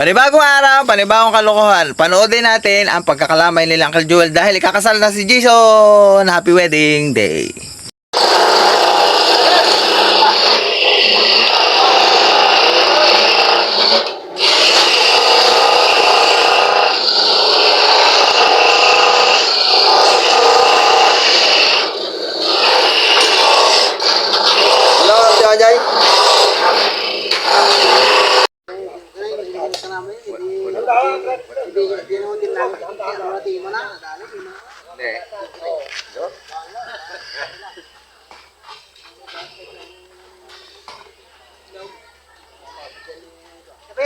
Panibagong araw, panibagong kalokohan. Panoodin natin ang pagkakalamay nila Uncle Joel dahil ikakasal na si Jason. Happy wedding day. Hello, Ate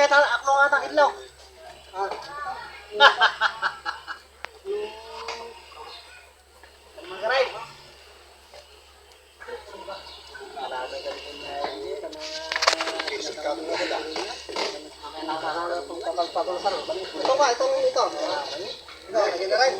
Kaya ta ako nga tang idlaw. Magaray. Ito ba? Ito ito. Ito, lagyan na rin.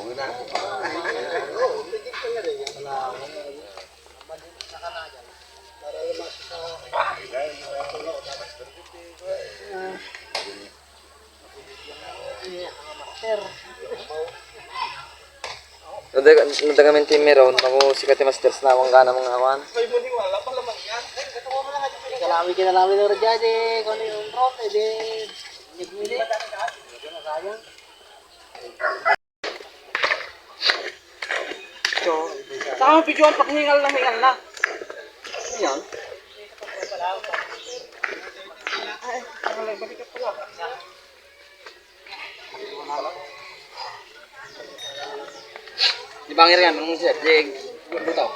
Nadagamit yung meron, ako sikat yung masters na akong gana mga awan. Kalami kinalami ng radyade, kung ano yung rock, edi, nagmili. Sayang. Saka mo videoan pag hingal na hingal na. Yan. Ay, ay, balik ka pala. Di bangir yan, nung siya, jeg, butaw.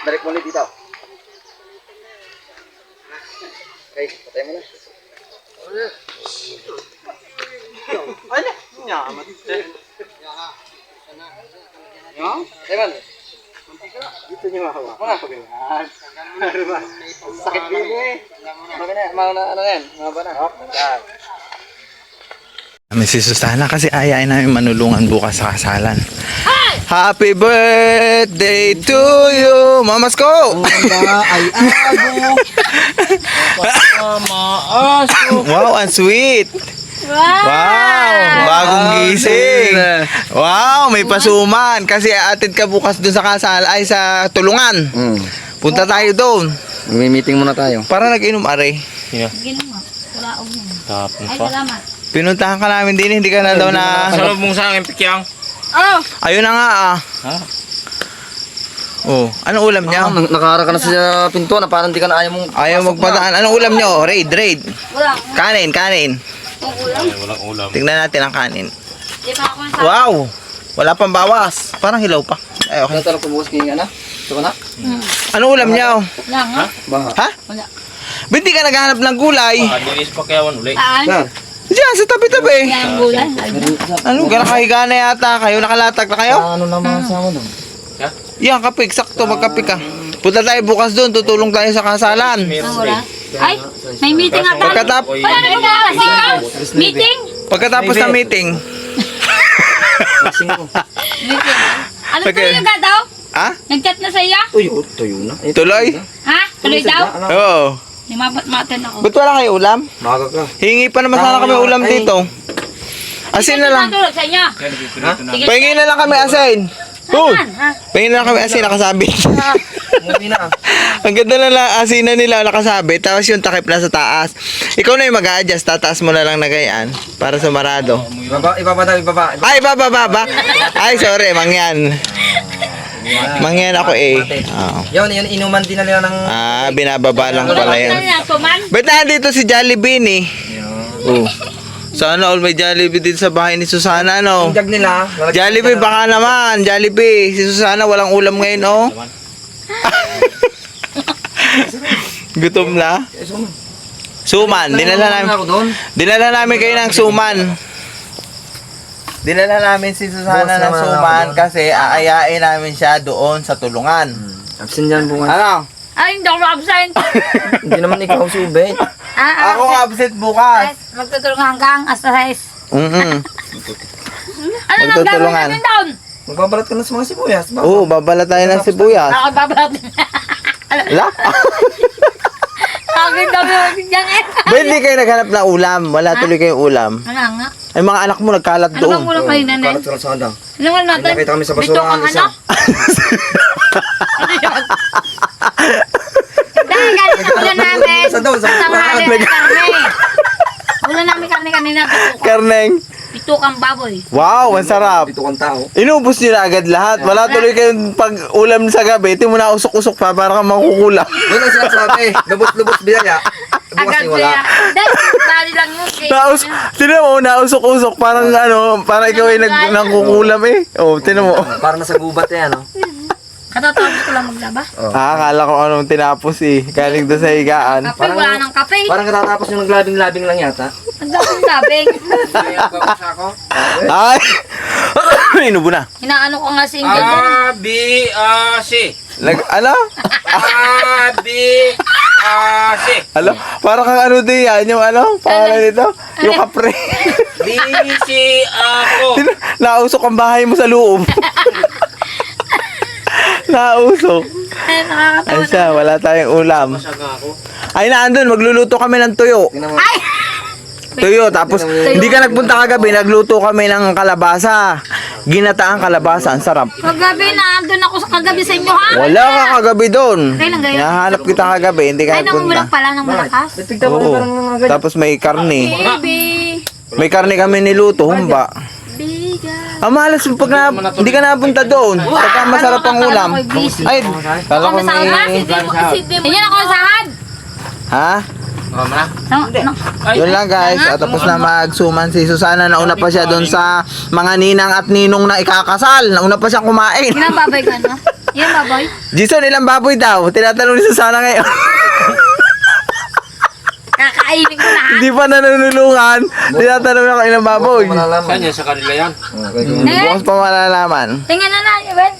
Balik mo ulit dito. Okay, patay mo na. Ano? Nyaman. Yo, Teman. Dito niyo mahawa. Mga. Sakit din eh. Mga na, mga na, ano yan? Mga ba na? Yan. Kami si Susana kasi ayain namin manulungan bukas sa kasalan. Happy birthday to you, Mamas ko! ay ago. Maaso. Wow, ang sweet! Wow! Wow! Bagong gising! Wow, may pasuman! Kasi atid ka bukas dun sa kasal, ay sa tulungan. Hmm. Punta tayo doon. May meeting muna tayo. Para nag-inom are. Ginawa. Wala og yan. Ay, salamat. Pinuntahan ka namin din, hindi ka na daw na... Sarap mong sa akin, pikyang. Oh! Ayun na nga ah. Oh, anong ulam niya? Ah, nak- nakahara ka na sa pinto na parang di ka na ayaw mong... Ayaw magpadaan. Anong ulam niyo? Raid, raid. Wala. Kanin, kanin. Kung ulam. Walang ulam. Tingnan natin ang kanin. Sa... Wow! Wala pang bawas. Parang hilaw pa. Ay, okay. Ano talaga pabukas kayo na? Ito ka na? Anong ulam niyo? Lang, ha? Baha. Ha? Wala. Di ka naghahanap ng gulay? Adilis pa kaya uli. Saan? Yan. Diyan, sa tabi-tabi. Yan ang gulay. Ay, Ano, nakahiga na yata kayo? Nakalatag na kayo? Ano naman sa mo doon? Yan, kapig. Sakto, magkapig ka. Punta tayo bukas doon. Tutulong tayo sa kasalan. wala. Ay, may meeting ata. Pagkatap Wala na. Meeting? pagkatapos ng meeting. Meeting. Ano Okay. tuloy ka daw? Ha? Nag-chat na sa iya? Tuyo, tuyo na. Eh, Tuloy? Ha? Tuloy daw? Oo. Di mapat-maten ako. Ba't wala kayo ulam? Baga ka. Hingi pa naman sana kami ulam dito. Asin na lang. Tulog sa inyo. Sige. Pahingin na lang kami asin. Ha? pahingin na lang kami asin nakasabit. Umuwi na. Ang ganda na lang asinan nila nakasabit. Tapos yung takip na sa taas. Ikaw na yung mag-a-adjust. Tataas mo na lang na gayaan. Para sumarado. Ibaba, ibaba daw, ibaba. Ay, baba, baba. Ay, sorry. Mangyan. Mangyan ako eh. Oo. Yun, yun, inuman din na nila ng... Ah, binababa lang pala yan. na? Ba't nandito si Jollibee ni? Oh. Sana all may Jollibee din sa bahay ni Susana, no? Yung jag nila. lalagyan Jollibee, nila baka naman. Jollibee. Si Susana walang ulam ngayon, oh. Gutom na. Eh, suman. Suman. Dinala namin. Ako doon. Dinala namin kayo ng suman. Dinala namin si Susana Bukas ng naman ako suman doon. kasi aayain namin siya doon sa tulungan. Absent yan bunga. Ano? Ay, hindi ako absent. Hindi naman ikaw subet. Ah, Ako absent bukas. Magtutulong hanggang hasta 6. Mm Ano nang gagawin Magtutulungan. natin doon? Magbabalat ka na sa mga sibuyas. Ba? Oo, babala tayo ng sibuyas. Ako babalat. La? Ako dami natin dyan eh. Ba't di kayo naghanap ng ulam? Wala tuloy kayong ulam. Ano nga? Ay, mga anak mo nagkalat Ano bang doon. ulam kayo nanay? Kalat ka lang sa handang. Ano nga natin? Nakita kami sa Bito basurahan kang isa. ano? Ano yun? Dahil galing sa ulan namin. Sa doon, Tanghali ng karne. Ulan namin karne kanina. Karneng. Bito kang baboy. Wow, ang sarap. Dito kang tao. Inubos nyo na agad lahat. Wala tuloy kayong pag-ulam sa gabi. Ito mo na usok-usok pa para kang makukulam. Yun ang sinasabi. Lubos-lubos biyaya. Bukas Agad wala. kaya. Dahil bali lang yun. eh. Naus tinan mo, nausok-usok. Parang ano, parang ikaw ay nag nangkukulam eh. Oh, tinan mo. Para nasa gubat yan, no? Katatapos ko lang maglaba. Ah, akala ko anong tinapos eh. Galing doon sa higaan. Kape, wala nang kape. Parang katatapos yung naglabing-labing lang yata. Ang daming labing. Kaya babasa ako. Ay! Inubo na. Inaano ko nga si Ingrid. A, B, A, C. Nag, ano? A, B, A, C. Ano? Parang kang ano din yan, yung ano? Pangalan nito? Yung kapre. B, C, ako. Tin- Nausok ang bahay mo sa loob. Nausok. Ay, nakakatawa Ay siya, wala tayong ulam. Ay naandun, magluluto kami ng tuyo. Tingnan mo. Ay! Tuyo, tapos hindi ka nagpunta kagabi, nagluto kami ng kalabasa. Ginataang kalabasa, ang sarap. Kagabi na, andun ako sa kagabi sa inyo, ha? Wala ka kagabi doon. Kailan? Nahanap kita kagabi, hindi ka Ay, namumulak nagpunta. pala ng malakas. Tignan mo Oo. parang mga ganyan. Tapos may karne. Baby, May karne kami niluto, humba. Biga. Ang malas yung pag na, hindi ka napunta doon. Pagka masarap ang ulam. Ay, kala ko sa may... hindi mo isipin mo. Yan ako sahad. Ha? Oh, ma. No, no. Yun lang guys, at tapos na magsuman si Susana. Nauna pa siya doon sa mga ninang at ninong na ikakasal. Nauna pa siya kumain. Ilang baboy ka, no? Yan baboy. Jason, ilang baboy daw? Tinatanong ni Susana ngayon. Kakainin ko lahat. Hindi pa nanunulungan. Tinatanong ako ilang baboy. Malalaman. Saan yan? Sa kanila yan? Eh, Bukas pa malalaman. tingnan na na, Ben.